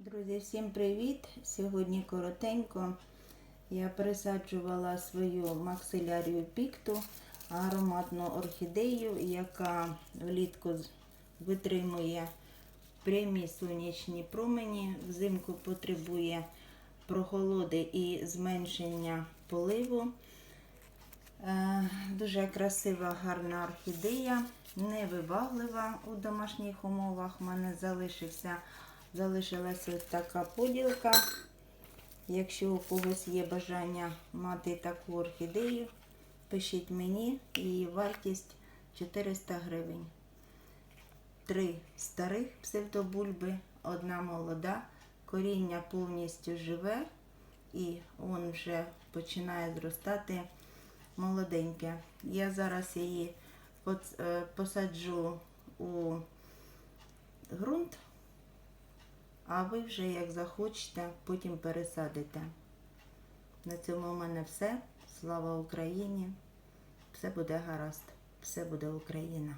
Друзі, всім привіт! Сьогодні коротенько я пересаджувала свою максилярію пікту, ароматну орхідею, яка влітку витримує прямі сонячні промені, взимку потребує прохолоди і зменшення поливу. Е, Дуже красива, гарна орхідея, невибаглива у домашніх умовах. У мене залишився, залишилася така поділка. Якщо у когось є бажання мати таку орхідею, пишіть мені, її вартість 400 гривень. Три старих псевдобульби, одна молода, коріння повністю живе і он вже починає зростати молоденьке. Я зараз її е, посаджу у ґрунт, а ви вже як захочете, потім пересадите. На цьому в мене все. Слава Україні! Все буде гаразд, все буде Україна.